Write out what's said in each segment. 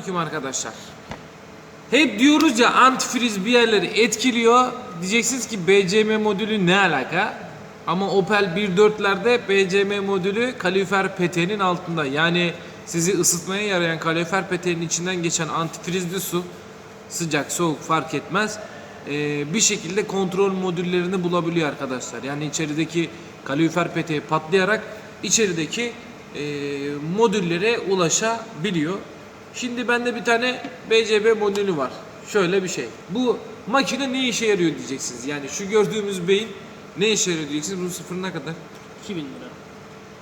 Aleyküm arkadaşlar. Hep diyoruz ya antifriz bir yerleri etkiliyor. Diyeceksiniz ki BCM modülü ne alaka? Ama Opel 1.4'lerde BCM modülü kalorifer peteğinin altında. Yani sizi ısıtmaya yarayan kalorifer peteğinin içinden geçen antifrizli su sıcak soğuk fark etmez. Ee, bir şekilde kontrol modüllerini bulabiliyor arkadaşlar. Yani içerideki kalorifer peteği patlayarak içerideki e, modüllere ulaşabiliyor. Şimdi bende bir tane BCB modülü var. Şöyle bir şey. Bu makine ne işe yarıyor diyeceksiniz. Yani şu gördüğümüz beyin ne işe yarıyor diyeceksiniz. Bunun sıfırı ne kadar? 2000 lira.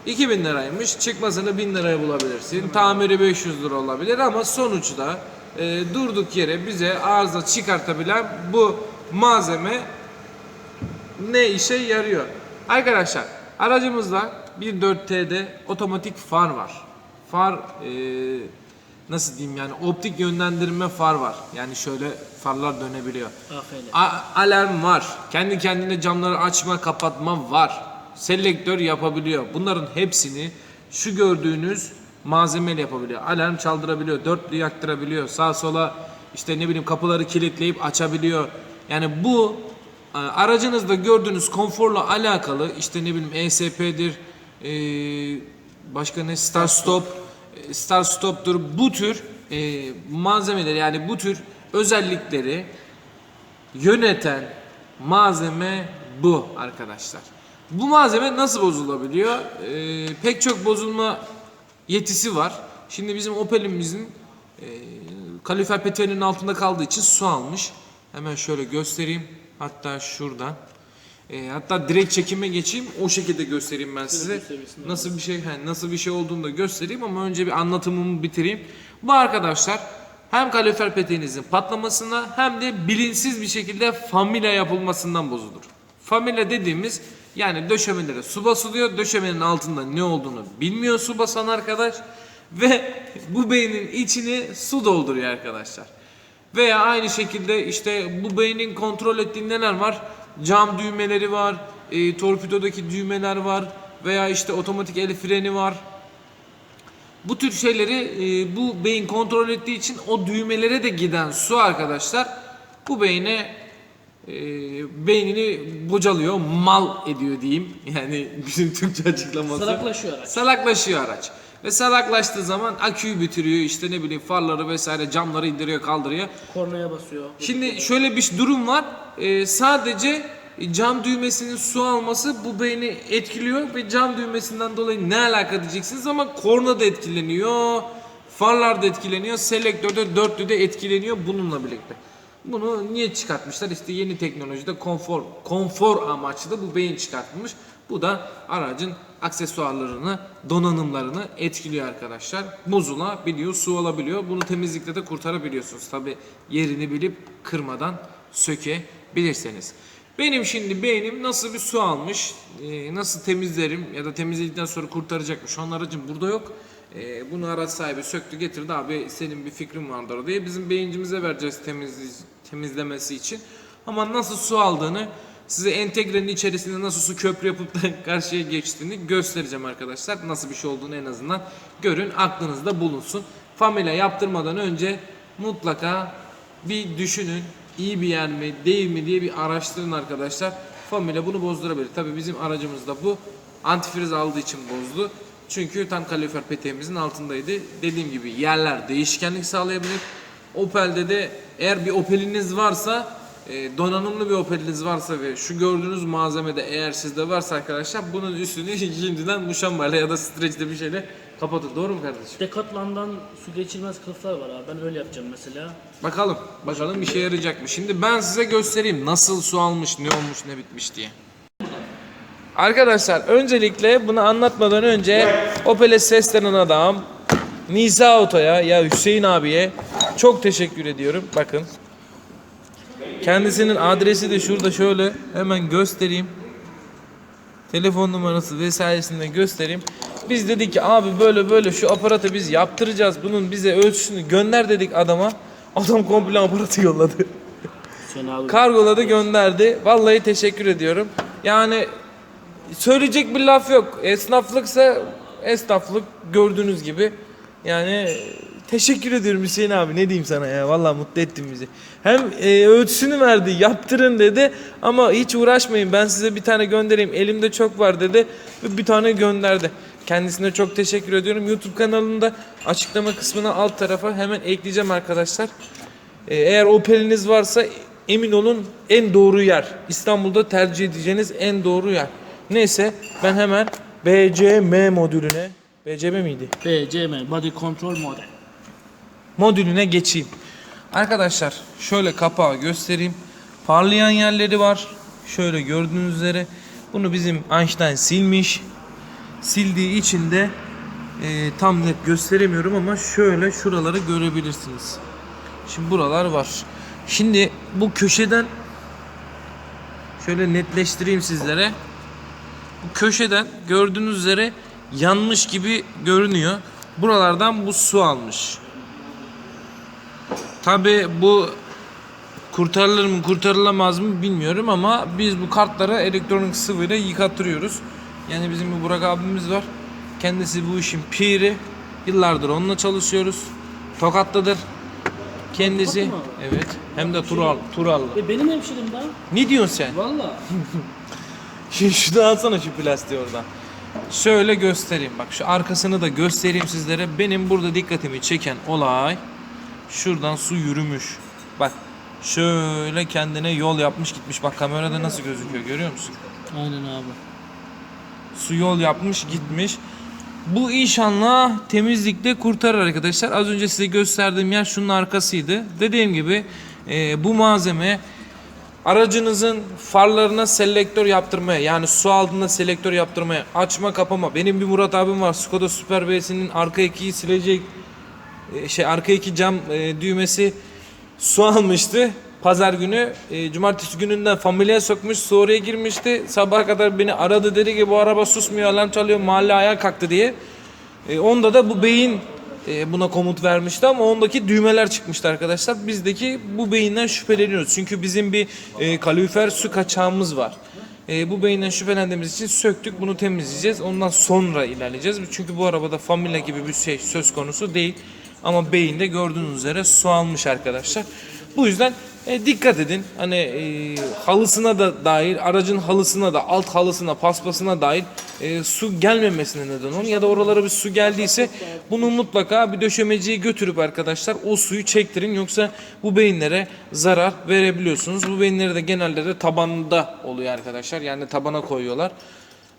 2000 liraymış. Çıkmasını 1000 liraya bulabilirsin. Tamiri 500 lira olabilir ama sonuçta e, durduk yere bize arıza çıkartabilen bu malzeme ne işe yarıyor? Arkadaşlar aracımızda 1.4T'de otomatik far var. Far e, nasıl diyeyim yani optik yönlendirme far var. Yani şöyle farlar dönebiliyor. AFL. A- alarm var. Kendi kendine camları açma kapatma var. Selektör yapabiliyor. Bunların hepsini şu gördüğünüz malzemeyle yapabiliyor. Alarm çaldırabiliyor. Dörtlü yaktırabiliyor. Sağ sola işte ne bileyim kapıları kilitleyip açabiliyor. Yani bu e, aracınızda gördüğünüz konforla alakalı işte ne bileyim ESP'dir, e, başka ne start stop, start stop'tur bu tür e, malzemeleri yani bu tür özellikleri yöneten malzeme bu arkadaşlar. Bu malzeme nasıl bozulabiliyor? Ee, pek çok bozulma yetisi var. Şimdi bizim Opel'imizin e, kalifer peteğinin altında kaldığı için su almış. Hemen şöyle göstereyim. Hatta şuradan. E, hatta direkt çekime geçeyim. O şekilde göstereyim ben size. Nasıl bir şey he, nasıl bir şey olduğunu da göstereyim ama önce bir anlatımımı bitireyim. Bu arkadaşlar hem kalorifer peteğinizin patlamasına hem de bilinçsiz bir şekilde familya yapılmasından bozulur. Familya dediğimiz yani döşemelere su basılıyor. Döşemenin altında ne olduğunu bilmiyor su basan arkadaş ve bu beynin içini su dolduruyor arkadaşlar. Veya aynı şekilde işte bu beynin kontrol ettiği neler var? Cam düğmeleri var, e, torpidodaki düğmeler var veya işte otomatik el freni var. Bu tür şeyleri e, bu beyin kontrol ettiği için o düğmelere de giden su arkadaşlar bu beyne e, beynini bocalıyor, mal ediyor diyeyim. Yani bizim Türkçe açıklaması. Salaklaşıyor araç. Salaklaşıyor araç. Ve salaklaştığı zaman aküyü bitiriyor işte ne bileyim farları vesaire camları indiriyor kaldırıyor. Kornaya basıyor. Şimdi şöyle bir durum var. Ee, sadece cam düğmesinin su alması bu beyni etkiliyor ve cam düğmesinden dolayı ne alaka diyeceksiniz ama korna da etkileniyor. Farlar da etkileniyor. Selektörde dörtlü de etkileniyor bununla birlikte. Bunu niye çıkartmışlar? İşte yeni teknolojide konfor konfor amaçlı bu beyin çıkartılmış. Bu da aracın aksesuarlarını, donanımlarını etkiliyor arkadaşlar. Bozulabiliyor, su alabiliyor. Bunu temizlikte de kurtarabiliyorsunuz. Tabi yerini bilip kırmadan sökebilirseniz. Benim şimdi beynim nasıl bir su almış, e, nasıl temizlerim ya da temizledikten sonra kurtaracak mı? Şu aracım burada yok. E, bunu araç sahibi söktü getirdi abi senin bir fikrin vardır diye bizim beyincimize vereceğiz temizli- temizlemesi için. Ama nasıl su aldığını size entegrenin içerisinde nasıl su köprü yapıp da karşıya geçtiğini göstereceğim arkadaşlar. Nasıl bir şey olduğunu en azından görün aklınızda bulunsun. Familya yaptırmadan önce mutlaka bir düşünün iyi bir yer mi değil mi diye bir araştırın arkadaşlar. Familya bunu bozdurabilir. Tabi bizim aracımızda bu antifriz aldığı için bozdu. Çünkü tam kalorifer peteğimizin altındaydı. Dediğim gibi yerler değişkenlik sağlayabilir. Opel'de de eğer bir Opel'iniz varsa e, donanımlı bir Opel'iniz varsa ve şu gördüğünüz malzemede eğer sizde varsa arkadaşlar bunun üstünü şimdiden muşambayla ya da streçle bir şeyle kapatın. Doğru mu kardeşim? Decathlon'dan su geçirmez kılıflar var abi. Ben öyle yapacağım mesela. Bakalım. Bakalım işe yarayacak mı? Şimdi ben size göstereyim nasıl su almış, ne olmuş, ne bitmiş diye. Arkadaşlar öncelikle bunu anlatmadan önce Opel'e seslenen adam Nisa Auto'ya ya Hüseyin abiye çok teşekkür ediyorum. Bakın. Kendisinin adresi de şurada şöyle hemen göstereyim. Telefon numarası vesairesini de göstereyim. Biz dedik ki abi böyle böyle şu aparatı biz yaptıracağız. Bunun bize ölçüsünü gönder dedik adama. Adam komple aparatı yolladı. Kargoladı gönderdi. Vallahi teşekkür ediyorum. Yani söyleyecek bir laf yok. Esnaflıksa esnaflık gördüğünüz gibi. Yani Teşekkür ediyorum Hüseyin abi. Ne diyeyim sana ya. Vallahi mutlu ettin bizi. Hem e, ölçüsünü verdi. Yaptırın dedi. Ama hiç uğraşmayın. Ben size bir tane göndereyim. Elimde çok var dedi. Ve bir tane gönderdi. Kendisine çok teşekkür ediyorum. YouTube kanalında açıklama kısmına alt tarafa hemen ekleyeceğim arkadaşlar. E, eğer Opel'iniz varsa emin olun en doğru yer. İstanbul'da tercih edeceğiniz en doğru yer. Neyse ben hemen BCM modülüne BCM miydi? BCM Body Control Model. Modülüne geçeyim. Arkadaşlar şöyle kapağı göstereyim. Parlayan yerleri var. Şöyle gördüğünüz üzere. Bunu bizim Einstein silmiş. Sildiği için de e, tam net gösteremiyorum ama şöyle şuraları görebilirsiniz. Şimdi buralar var. Şimdi bu köşeden şöyle netleştireyim sizlere. Bu köşeden gördüğünüz üzere yanmış gibi görünüyor. Buralardan bu su almış. Tabi bu kurtarılır mı kurtarılamaz mı bilmiyorum ama biz bu kartları elektronik sıvıyla yıkattırıyoruz. Yani bizim bir Burak abimiz var. Kendisi bu işin piri. Yıllardır onunla çalışıyoruz. Tokatlıdır. Kendisi. Evet. Hem de Tural, Turallı. E benim hemşerim daha. Ne diyorsun sen? Valla. Şu, şunu alsana şu plastiği oradan. Şöyle göstereyim. Bak şu arkasını da göstereyim sizlere. Benim burada dikkatimi çeken olay şuradan su yürümüş. Bak şöyle kendine yol yapmış gitmiş. Bak kamerada nasıl gözüküyor görüyor musun? Aynen abi. Su yol yapmış gitmiş. Bu inşallah temizlikte kurtarır arkadaşlar. Az önce size gösterdiğim yer şunun arkasıydı. Dediğim gibi e, bu malzeme aracınızın farlarına selektör yaptırmaya yani su altında selektör yaptırmaya açma kapama. Benim bir Murat abim var Skoda Super B'sinin arka ikiyi silecek e, şey arka iki cam e, düğmesi su almıştı. Pazar günü, e, cumartesi gününden familyaya sokmuş, su oraya girmişti. Sabaha kadar beni aradı dedi ki bu araba susmuyor, alarm çalıyor, mahalle ayağa kalktı diye. E, onda da bu beyin e, buna komut vermişti ama ondaki düğmeler çıkmıştı arkadaşlar. Bizdeki bu beyinden şüpheleniyoruz. Çünkü bizim bir e, kalorifer su kaçağımız var. E, bu beyinden şüphelendiğimiz için söktük bunu temizleyeceğiz. Ondan sonra ilerleyeceğiz. Çünkü bu arabada familya gibi bir şey söz konusu değil. Ama beyinde gördüğünüz üzere su almış arkadaşlar. Bu yüzden e, dikkat edin. Hani e, halısına da dahil, aracın halısına da, alt halısına, paspasına dahil e, su gelmemesine neden olun. Ya da oralara bir su geldiyse bunu mutlaka bir döşemeciye götürüp arkadaşlar o suyu çektirin. Yoksa bu beyinlere zarar verebiliyorsunuz. Bu beyinleri de genelde de tabanda oluyor arkadaşlar. Yani tabana koyuyorlar.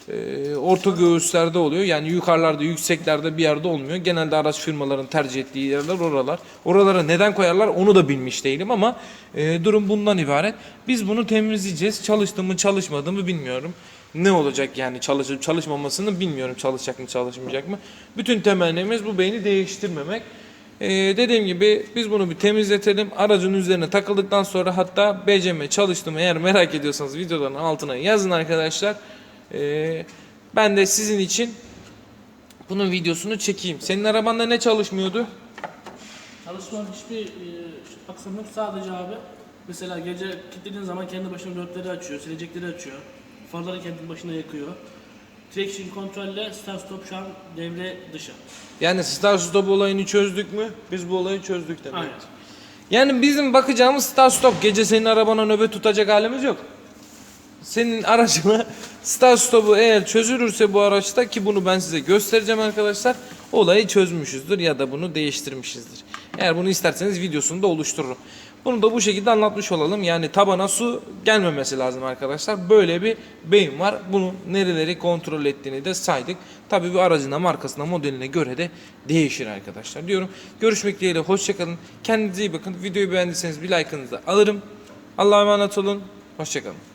Ee, orta göğüslerde oluyor. Yani yukarılarda, yükseklerde bir yerde olmuyor. Genelde araç firmaların tercih ettiği yerler oralar. Oralara neden koyarlar onu da bilmiş değilim ama e, durum bundan ibaret. Biz bunu temizleyeceğiz. Çalıştı mı çalışmadı mı bilmiyorum. Ne olacak yani çalışıp çalışmamasını bilmiyorum. Çalışacak mı çalışmayacak mı. Bütün temennimiz bu beyni değiştirmemek. Ee, dediğim gibi biz bunu bir temizletelim. Aracın üzerine takıldıktan sonra hatta BCM çalıştı mı eğer merak ediyorsanız videoların altına yazın arkadaşlar. Ee, ben de sizin için bunun videosunu çekeyim. Senin arabanda ne çalışmıyordu? Çalışmanın hiçbir e, aksam yok sadece abi. Mesela gece kilitlediğin zaman kendi başına dörtleri açıyor, silecekleri açıyor. Farları kendi başına yakıyor. Traction kontrolle start stop şu an devre dışı. Yani start stop olayını çözdük mü? Biz bu olayı çözdük demek. Aynen. Yani bizim bakacağımız start stop. Gece senin arabana nöbet tutacak halimiz yok. Senin aracına start stop'u eğer çözülürse bu araçta ki bunu ben size göstereceğim arkadaşlar. Olayı çözmüşüzdür ya da bunu değiştirmişizdir. Eğer bunu isterseniz videosunu da oluştururum. Bunu da bu şekilde anlatmış olalım. Yani tabana su gelmemesi lazım arkadaşlar. Böyle bir beyin var. Bunu nereleri kontrol ettiğini de saydık. Tabii bir aracına, markasına, modeline göre de değişir arkadaşlar diyorum. Görüşmek dileğiyle. Hoşçakalın. Kendinize iyi bakın. Videoyu beğendiyseniz bir like'ınızı alırım. Allah'a emanet olun. Hoşçakalın.